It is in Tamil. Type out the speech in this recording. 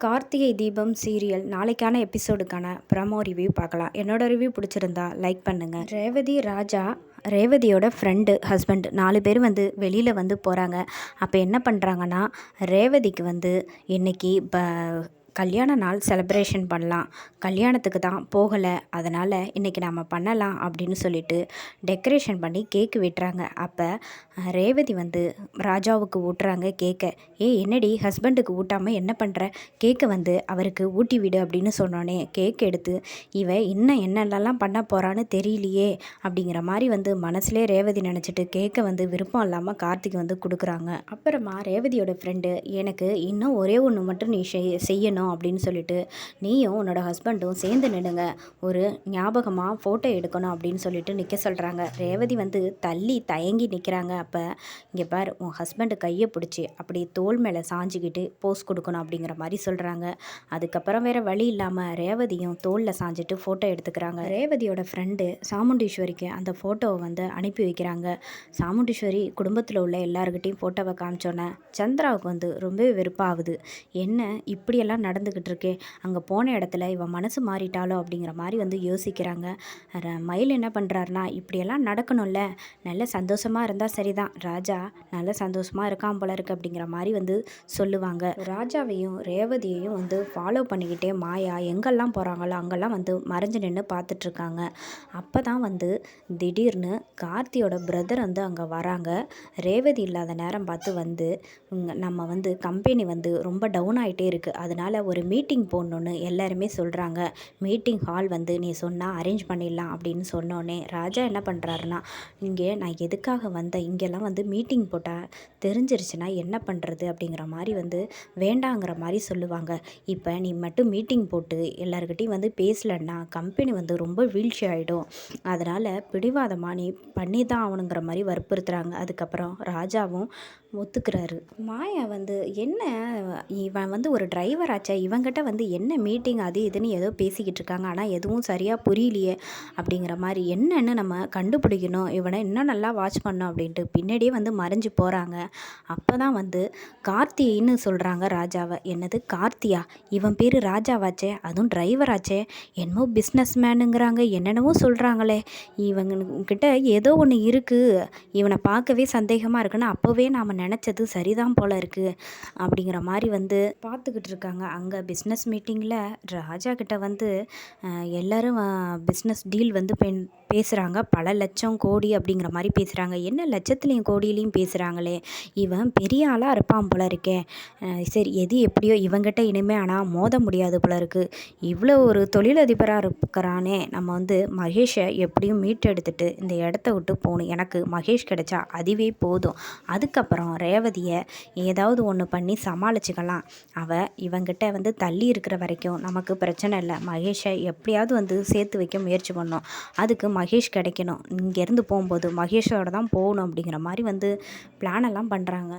கார்த்திகை தீபம் சீரியல் நாளைக்கான எபிசோடுக்கான ப்ரமோ ரிவ்யூ பார்க்கலாம். என்னோட ரிவ்யூ பிடிச்சிருந்தா லைக் பண்ணுங்கள் ரேவதி ராஜா ரேவதியோட ஃப்ரெண்டு ஹஸ்பண்ட் நாலு பேர் வந்து வெளியில் வந்து போகிறாங்க அப்போ என்ன பண்ணுறாங்கன்னா ரேவதிக்கு வந்து இன்றைக்கி ப கல்யாண நாள் செலப்ரேஷன் பண்ணலாம். கல்யாணத்துக்கு தான் போகலை. அதனால் இன்றைக்கி நம்ம பண்ணலாம் அப்படின்னு சொல்லிட்டு டெக்கரேஷன் பண்ணி கேக்கு வெட்டுறாங்க. அப்போ ரேவதி வந்து ராஜாவுக்கு ஊட்டுறாங்க கேக்கை ஏ என்னடி? ஹஸ்பண்டுக்கு ஊட்டாமல் என்ன பண்ணுற கேக்கை வந்து அவருக்கு ஊட்டி விடு அப்படின்னு சொன்னோன்னே கேக் எடுத்து இவ இன்னும் என்னென்னலாம் பண்ண போகிறான்னு தெரியலையே அப்படிங்கிற மாதிரி வந்து மனசுலே ரேவதி நினச்சிட்டு கேக்கை வந்து விருப்பம் இல்லாமல் கார்த்திக் வந்து கொடுக்குறாங்க. அப்புறமா ரேவதியோட ஃப்ரெண்டு எனக்கு இன்னும் ஒரே ஒன்று மட்டும் நீ செய்யணும். அப்படின்னு சொல்லிட்டு நீயும் உன்னோட ஹஸ்பண்டும் சேர்ந்து நின்னுங்க ஒரு ஞாபகமாக ஃபோட்டோ எடுக்கணும் அப்படின்னு சொல்லிட்டு நிற்க சொல்கிறாங்க ரேவதி வந்து தள்ளி தயங்கி நிற்கிறாங்க அப்போ இங்கே பார் உன் ஹஸ்பண்டு கையை பிடிச்சி அப்படி தோல் மேலே சாஞ்சிக்கிட்டு போஸ் கொடுக்கணும் அப்படிங்கிற மாதிரி சொல்கிறாங்க அதுக்கப்புறம் வேறு வழி இல்லாமல் ரேவதியும் தோலில் சாஞ்சிட்டு ஃபோட்டோ எடுத்துக்கிறாங்க. ரேவதியோட ஃப்ரெண்டு சாமுண்டீஸ்வரிக்கு அந்த ஃபோட்டோவை வந்து அனுப்பி வைக்கிறாங்க. சாமுண்டீஸ்வரி குடும்பத்தில் உள்ள எல்லாருக்கிட்டையும் ஃபோட்டோவை காமிச்சோன்னே சந்திராவுக்கு வந்து ரொம்பவே வெறுப்பாகுது. என்ன இப்படியெல்லாம் நடந்துக்கிட்டு இருக்கே அங்கே போன இடத்துல இவன் மனசு மாறிட்டாலோ அப்படிங்கிற மாதிரி வந்து யோசிக்கிறாங்க. மயில் என்ன பண்ணுறாருனா இப்படியெல்லாம் நடக்கணும்ல. நல்ல சந்தோஷமாக இருந்தால் சரிதான். ராஜா நல்ல சந்தோஷமாக இருக்கான் போல இருக்கு அப்படிங்கிற மாதிரி வந்து சொல்லுவாங்க. ராஜாவையும் ரேவதியையும் வந்து ஃபாலோ பண்ணிக்கிட்டே மாயா எங்கெல்லாம் போகிறாங்களோ அங்கெல்லாம் வந்து மறைஞ்சு நின்று பார்த்துட்ருக்காங்க. அப்போ தான் வந்து திடீர்னு கார்த்தியோட பிரதர் வந்து அங்கே வராங்க. ரேவதி இல்லாத நேரம் பார்த்து வந்து நம்ம வந்து கம்பெனி வந்து ரொம்ப டவுன் ஆகிட்டே இருக்குது அதனால் ஒரு மீட்டிங் போடணுன்னு எல்லாருமே சொல்கிறாங்க மீட்டிங் ஹால் வந்து நீ சொன்னால் அரேஞ்ச் பண்ணிடலாம் அப்படின்னு சொன்னோன்னே ராஜா என்ன பண்ணுறாருன்னா இங்கே நான் எதுக்காக வந்தேன்? இங்கெல்லாம் வந்து மீட்டிங் போட்டால் தெரிஞ்சிருச்சுன்னா என்ன பண்ணுறது அப்படிங்கிற மாதிரி வந்து வேண்டாங்கிற மாதிரி சொல்லுவாங்க. இப்போ நீ மட்டும் மீட்டிங் போட்டு எல்லாருக்கிட்டையும் வந்து பேசலன்னா கம்பெனி வந்து ரொம்ப வீழ்ச்சி ஆகிடும் அதனால் பிடிவாதமாக நீ பண்ணி தான் ஆகணுங்கிற மாதிரி வற்புறுத்துகிறாங்க அதுக்கப்புறம் ராஜாவும் ஒத்துக்கிறாரு. மாயா வந்து என்ன இவன் வந்து ஒரு டிரைவர் ஆச்சு இவங்கிட்ட வந்து என்ன மீட்டிங் அது இதுன்னு ஏதோ பேசிக்கிட்டு இருக்காங்க. ஆனால் எதுவும் சரியாக புரியலையே அப்படிங்கிற மாதிரி என்னென்னு நம்ம கண்டுபிடிக்கணும். இவனை இன்னும் நல்லா வாட்ச் பண்ணோம் அப்படின்ட்டு பின்னாடியே வந்து மறைஞ்சு போகிறாங்க அப்போ தான் வந்து கார்த்தின்னு சொல்கிறாங்க ராஜாவை. என்னது? கார்த்தியா? இவன் பேர் ராஜாவாச்சே? அதுவும் டிரைவராச்சே என்னமோ பிஸ்னஸ் மேனுங்கிறாங்க என்னென்னவோ சொல்கிறாங்களே இவங்கக்கிட்ட ஏதோ ஒன்று இருக்குது இவனை பார்க்கவே சந்தேகமாக இருக்குன்னு அப்போவே நாம் நினச்சது சரிதான் போல் இருக்குது அப்படிங்கிற மாதிரி வந்து பார்த்துக்கிட்டு இருக்காங்க. அங்கே பிஸ்னஸ் மீட்டிங்கில் ராஜா கிட்ட வந்து எல்லோரும் பிஸ்னஸ் டீல் வந்து பெண் பேசுகிறாங்க பல லட்சம் கோடி அப்படிங்கிற மாதிரி பேசுகிறாங்க என்ன லட்சத்துலேயும் கோடியிலையும் பேசுகிறாங்களே இவன் பெரிய ஆளாக இருப்பான் போல இருக்கே. சரி எது எப்படியோ இவங்கிட்ட இனிமேல் ஆனால் மோத முடியாது போல இருக்குது இவ்வளோ ஒரு தொழிலதிபராக இருக்கிறானே. நம்ம வந்து மகேஷை எப்படியும் மீட்டெடுத்துட்டு இந்த இடத்த விட்டு போகணும். எனக்கு மகேஷ் கிடைச்சா அதுவே போதும். அதுக்கப்புறம் ரேவதியை ஏதாவது ஒன்று பண்ணி சமாளிச்சுக்கலாம். அவள் இவங்கிட்ட வந்து தள்ளி இருக்கிற வரைக்கும் நமக்கு பிரச்சனை இல்லை. மகேஷை எப்படியாவது வந்து சேர்த்து வைக்க முயற்சி பண்ணோம் அதுக்கு மகேஷ் கிடைக்கணும். இங்கேருந்து போகும்போது மகேஷோட தான் போகணும் அப்படிங்கிற மாதிரி வந்து பிளான் எல்லாம் பண்ணுறாங்க